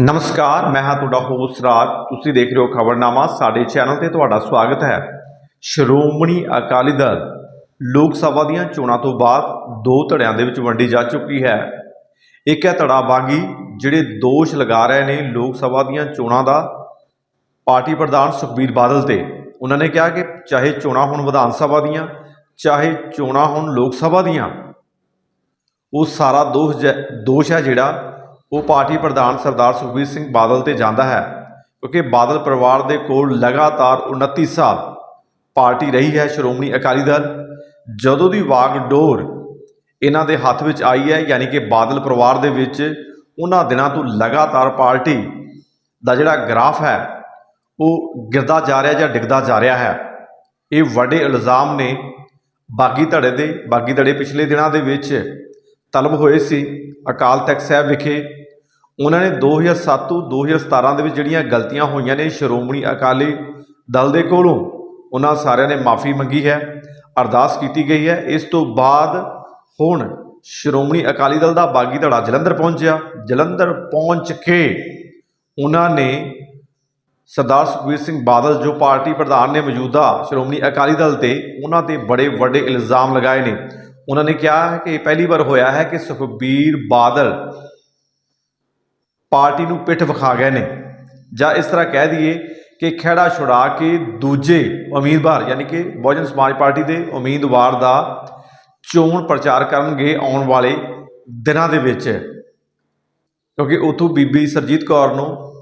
ਨਮਸਕਾਰ, ਮੈਂ ਹਾਂ ਤੁਹਾਡਾ ਹੋਸਟ ਰਾਜ। ਤੁਸੀਂ ਦੇਖ ਰਹੇ ਹੋ ਖਬਰਨਾਮਾ। ਸਾਡੇ ਚੈਨਲ ਤੇ ਤੁਹਾਡਾ ਸਵਾਗਤ ਹੈ। ਸ਼੍ਰੋਮਣੀ ਅਕਾਲੀ ਦਲ ਲੋਕ ਸਭਾ ਦੀਆਂ ਚੋਣਾਂ ਤੋਂ ਬਾਅਦ ਦੋ ਧੜਿਆਂ ਦੇ ਵਿੱਚ ਵੰਡੀ ਜਾ ਚੁੱਕੀ ਹੈ। ਇੱਕ ਹੈ ਧੜਾ ਬਾਗੀ, ਜਿਹੜੇ ਦੋਸ਼ ਲਗਾ ਰਹੇ ਨੇ ਲੋਕ ਸਭਾ ਦੀਆਂ ਚੋਣਾਂ ਦਾ ਪਾਰਟੀ ਪ੍ਰਧਾਨ ਸੁਖਬੀਰ ਬਾਦਲ ਤੇ। ਉਹਨਾਂ ਨੇ ਕਿਹਾ ਕਿ ਚਾਹੇ ਚੋਣਾਂ ਹੁਣ ਵਿਧਾਨ ਸਭਾ ਦੀਆਂ, ਚਾਹੇ ਚੋਣਾਂ ਹੁਣ ਲੋਕ ਸਭਾ ਦੀਆਂ, ਉਹ ਸਾਰਾ ਦੋਸ਼ ਜ- ਦੋਸ਼ ਹੈ ਜਿਹੜਾ ਉਹ ਪਾਰਟੀ ਪ੍ਰਧਾਨ ਸਰਦਾਰ ਸੁਖਬੀਰ ਸਿੰਘ ਬਾਦਲ ਤੇ ਜਾਂਦਾ ਹੈ, ਕਿਉਂਕਿ ਬਾਦਲ ਪਰਿਵਾਰ ਦੇ ਕੋਲ ਲਗਾਤਾਰ 29 ਸਾਲ ਪਾਰਟੀ ਰਹੀ ਹੈ ਸ਼੍ਰੋਮਣੀ ਅਕਾਲੀ ਦਲ। ਜਦੋਂ ਦੀ ਵਾਗਡੋਰ ਇਹਨਾਂ ਦੇ ਹੱਥ ਵਿੱਚ ਆਈ ਹੈ, ਯਾਨੀ ਕਿ ਬਾਦਲ ਪਰਿਵਾਰ ਦੇ ਵਿੱਚ, ਉਹਨਾਂ ਦਿਨਾਂ ਤੋਂ ਲਗਾਤਾਰ ਪਾਰਟੀ ਦਾ ਜਿਹੜਾ ਗ੍ਰਾਫ ਹੈ, ਉਹ ਗਿਰਦਾ ਜਾ ਰਿਹਾ ਜਾਂ ਡਿੱਗਦਾ ਜਾ ਰਿਹਾ ਹੈ। ਇਹ ਵੱਡੇ ਇਲਜ਼ਾਮ ਨੇ ਬਾਗੀ ਧੜੇ ਦੇ, ਬਾਗੀ ਧੜੇ ਪਿਛਲੇ ਦਿਨਾਂ ਦੇ ਵਿੱਚ ਤਲਬ ਹੋਏ ਸੀ। ਅਕਾਲ ਤਖਤ ਸਾਹਿਬ ਵਿਖੇ ਉਹਨਾਂ ਨੇ 2007 ਤੋਂ 2017 ਦੇ ਵਿੱਚ ਜਿਹੜੀਆਂ ਗਲਤੀਆਂ ਹੋਈਆਂ ਨੇ ਸ਼੍ਰੋਮਣੀ ਅਕਾਲੀ ਦਲ ਦੇ ਕੋਲੋਂ, ਉਹਨਾਂ ਸਾਰਿਆਂ ਨੇ ਮਾਫੀ ਮੰਗੀ ਹੈ, ਅਰਦਾਸ ਕੀਤੀ ਗਈ ਹੈ। ਇਸ ਤੋਂ ਬਾਅਦ ਹੁਣ ਸ਼੍ਰੋਮਣੀ ਅਕਾਲੀ ਦਲ ਦਾ ਬਾਗੀ ਧੜਾ ਜਲੰਧਰ ਪਹੁੰਚਿਆ। ਜਲੰਧਰ ਪਹੁੰਚ ਕੇ ਉਹਨਾਂ ਨੇ ਸਰਦਾਰ ਸੁਖਬੀਰ ਸਿੰਘ ਬਾਦਲ, ਜੋ ਪਾਰਟੀ ਪ੍ਰਧਾਨ ਨੇ ਮੌਜੂਦਾ ਸ਼੍ਰੋਮਣੀ ਅਕਾਲੀ ਦਲ ਤੇ, ਉਹਨਾਂ ਤੇ ਬੜੇ ਵੱਡੇ ਇਲਜ਼ਾਮ ਲਗਾਏ ਨੇ। ਉਹਨਾਂ ਨੇ ਕਿਹਾ ਕਿ ਇਹ ਪਹਿਲੀ ਵਾਰ ਹੋਇਆ ਹੈ ਕਿ ਸੁਖਬੀਰ ਬਾਦਲ ਪਾਰਟੀ ਨੂੰ ਪਿੱਠ ਵਿਖਾ ਗਏ ਨੇ। ਜਾਂ ਇਸ ਤਰ੍ਹਾਂ ਕਹਿ ਦਈਏ ਕਿ ਖਹਿੜਾ ਛੁਡਾ ਕੇ ਦੂਜੇ ਉਮੀਦਵਾਰ, ਯਾਨੀ ਕਿ ਬਹੁਜਨ ਸਮਾਜ ਪਾਰਟੀ ਦੇ ਉਮੀਦਵਾਰ ਦਾ ਚੋਣ ਪ੍ਰਚਾਰ ਕਰਨਗੇ ਆਉਣ ਵਾਲੇ ਦਿਨਾਂ ਦੇ ਵਿੱਚ। ਕਿਉਂਕਿ ਉਥੋਂ ਬੀਬੀ ਸਰਜੀਤ ਕੌਰ ਨੂੰ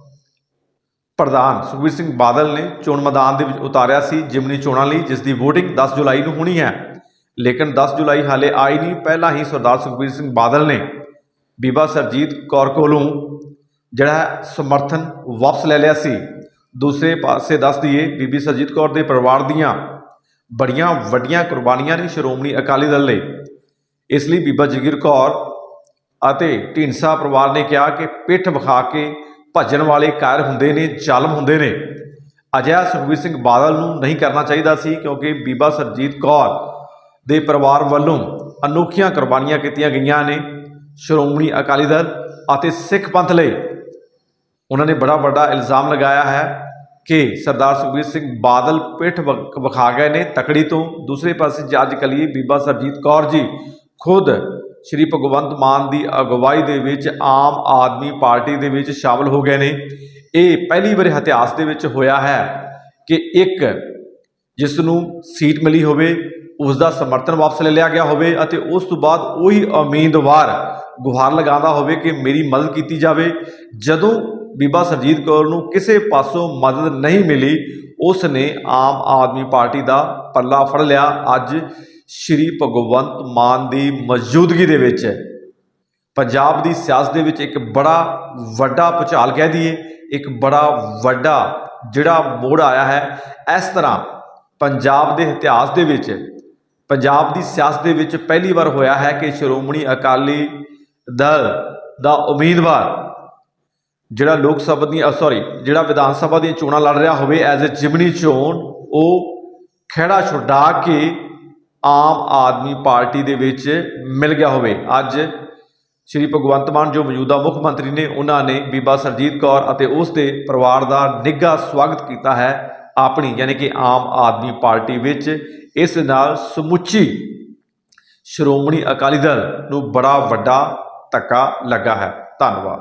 ਪ੍ਰਧਾਨ ਸੁਖਬੀਰ ਸਿੰਘ ਬਾਦਲ ਨੇ ਚੋਣ ਮੈਦਾਨ ਦੇ ਵਿੱਚ ਉਤਾਰਿਆ ਸੀ, ਜਿਮਨੀ ਚੋਣਾਂ ਲਈ, ਜਿਸ ਦੀ VOTING 10 ਜੁਲਾਈ ਨੂੰ ਹੋਣੀ ਹੈ। ਲੇਕਿਨ 10 ਜੁਲਾਈ ਹਾਲੇ ਆਈ ਨਹੀਂ, ਪਹਿਲਾਂ ਹੀ ਸਰਦਾਰ ਸੁਖਬੀਰ ਸਿੰਘ ਬਾਦਲ ਨੇ ਬੀਬਾ ਸਰਜੀਤ ਕੌਰ ਕੋਲੋਂ ਜਿਹੜਾ ਹੈ ਸਮਰਥਨ ਵਾਪਸ ਲੈ ਲਿਆ ਸੀ। ਦੂਸਰੇ ਪਾਸੇ ਦੱਸ ਦਈਏ, ਬੀਬੀ ਸਰਜੀਤ ਕੌਰ ਦੇ ਪਰਿਵਾਰ ਦੀਆਂ ਬੜੀਆਂ ਵੱਡੀਆਂ ਕੁਰਬਾਨੀਆਂ ਨੇ ਸ਼੍ਰੋਮਣੀ ਅਕਾਲੀ ਦਲ ਲਈ। ਇਸ ਲਈ ਬੀਬਾ ਜਗੀਰ ਕੌਰ ਅਤੇ ਢੀਂਡਸਾ ਪਰਿਵਾਰ ਨੇ ਕਿਹਾ ਕਿ ਪਿੱਠ ਵਿਖਾ ਕੇ ਭੱਜਣ ਵਾਲੇ ਕਾਇਰ ਹੁੰਦੇ ਨੇ, ਜ਼ਾਲਮ ਹੁੰਦੇ ਨੇ। ਅਜਿਹਾ ਸੁਖਬੀਰ ਸਿੰਘ ਬਾਦਲ ਨੂੰ ਨਹੀਂ ਕਰਨਾ ਚਾਹੀਦਾ ਸੀ ਕਿਉਂਕਿ ਬੀਬਾ ਸਰਜੀਤ ਕੌਰ ਦੇ ਪਰਿਵਾਰ ਵੱਲੋਂ ਅਨੋਖੀਆਂ ਕੁਰਬਾਨੀਆਂ ਕੀਤੀਆਂ ਗਈਆਂ ਨੇ। ਸ਼੍ਰੋਮਣੀ ਅਕਾਲੀ ਦਲ ਅਤੇ ਸਿੱਖ ਪੰਥ ਲਈ ਉਹਨਾਂ ਨੇ ਬੜਾ ਵੱਡਾ ਇਲਜ਼ਾਮ ਲਗਾਇਆ ਹੈ ਕਿ ਸਰਦਾਰ ਸੁਖਬੀਰ ਸਿੰਘ ਬਾਦਲ ਪਿੱਠ ਵ- ਵਿਖਾ ਗਏ ਨੇ ਤਕੜੀ ਤੋਂ। ਦੂਸਰੇ ਪਾਸੇ ਜੱਜ ਕਲੀਏ ਬੀਬਾ ਸਰਜੀਤ ਕੌਰ ਜੀ ਖੁਦ ਸ਼੍ਰੀ ਭਗਵੰਤ ਮਾਨ ਦੀ ਅਗਵਾਈ ਦੇ ਵਿੱਚ ਆਮ ਆਦਮੀ ਪਾਰਟੀ ਦੇ ਵਿੱਚ ਸ਼ਾਮਲ ਹੋ ਗਏ ਨੇ। ਇਹ ਪਹਿਲੀ ਵਾਰ ਇਤਿਹਾਸ ਦੇ ਵਿੱਚ ਹੋਇਆ ਹੈ ਕਿ ਇੱਕ ਜਿਸ ਨੂੰ ਸੀਟ ਮਿਲੀ ਹੋਵੇ ਉਸ ਦਾ ਸਮਰਥਨ ਵਾਪਸ ਲੈ ਲਿਆ ਗਿਆ ਹੋਵੇ ਅਤੇ ਉਸ ਤੋਂ ਬਾਅਦ ਉਹੀ ਉਮੀਦਵਾਰ ਗੁਹਾਰ ਲਗਾਉਂਦਾ ਹੋਵੇ ਕਿ ਮੇਰੀ ਮਦਦ ਕੀਤੀ ਜਾਵੇ। ਜਦੋਂ ਬੀਬਾ ਸਰਜੀਤ ਕੌਰ ਨੂੰ ਕਿਸੇ ਪਾਸੋਂ ਮਦਦ ਨਹੀਂ ਮਿਲੀ ਉਸ ਨੇ ਆਮ ਆਦਮੀ ਪਾਰਟੀ ਦਾ ਪੱਲਾ ਫੜ ਲਿਆ। ਅੱਜ ਸ਼੍ਰੀ ਭਗਵੰਤ ਮਾਨ ਦੀ ਮੌਜੂਦਗੀ ਦੇ ਵਿੱਚ ਪੰਜਾਬ ਦੀ ਸਿਆਸਤ ਦੇ ਵਿੱਚ ਇੱਕ ਬੜਾ ਵੱਡਾ ਭੁਚਾਲ ਕਹਿ ਦਈਏ, ਇੱਕ ਬੜਾ ਵੱਡਾ ਜਿਹੜਾ ਮੋੜ ਆਇਆ ਹੈ। ਇਸ ਤਰ੍ਹਾਂ ਪੰਜਾਬ ਦੇ ਇਤਿਹਾਸ ਦੇ ਵਿੱਚ, ਪੰਜਾਬ ਦੀ ਸਿਆਸਤ ਦੇ ਵਿੱਚ ਪਹਿਲੀ ਵਾਰ ਹੋਇਆ ਹੈ ਕਿ ਸ਼੍ਰੋਮਣੀ ਅਕਾਲੀ ਦਲ ਦਾ ਉਮੀਦਵਾਰ ਜਿਹੜਾ ਲੋਕ ਸਭਾ ਦੀ ਸੌਰੀ ਜਿਹੜਾ ਵਿਧਾਨ ਸਭਾ ਦੀਆਂ ਚੋਣਾਂ ਲੜ ਰਿਹਾ ਹੋਵੇ ਐਜ਼ ਅ ਜਿਮਨੀ ਚੋਣ, ਉਹ ਖਹਿੜਾ ਛੁਡਾ ਕੇ ਆਮ ਆਦਮੀ ਪਾਰਟੀ ਦੇ ਵਿੱਚ ਮਿਲ ਗਿਆ ਹੋਵੇ। ਅੱਜ ਸ਼੍ਰੀ ਭਗਵੰਤ ਮਾਨ ਜੋ ਮੌਜੂਦਾ ਮੁੱਖ ਮੰਤਰੀ ਨੇ, ਉਹਨਾਂ ਨੇ ਬੀਬਾ ਸਰਜੀਤ ਕੌਰ ਅਤੇ ਉਸ ਦੇ ਪਰਿਵਾਰ ਦਾ ਨਿੱਘਾ ਸਵਾਗਤ ਕੀਤਾ ਹੈ ਆਪਣੀ, ਯਾਨੀ ਕਿ ਆਮ ਆਦਮੀ ਪਾਰਟੀ ਵਿੱਚ। ਇਸ ਨਾਲ ਸਮੁੱਚੀ ਸ਼੍ਰੋਮਣੀ ਅਕਾਲੀ ਦਲ ਨੂੰ ਬੜਾ ਵੱਡਾ ਧੱਕਾ ਲੱਗਾ ਹੈ। ਧੰਨਵਾਦ।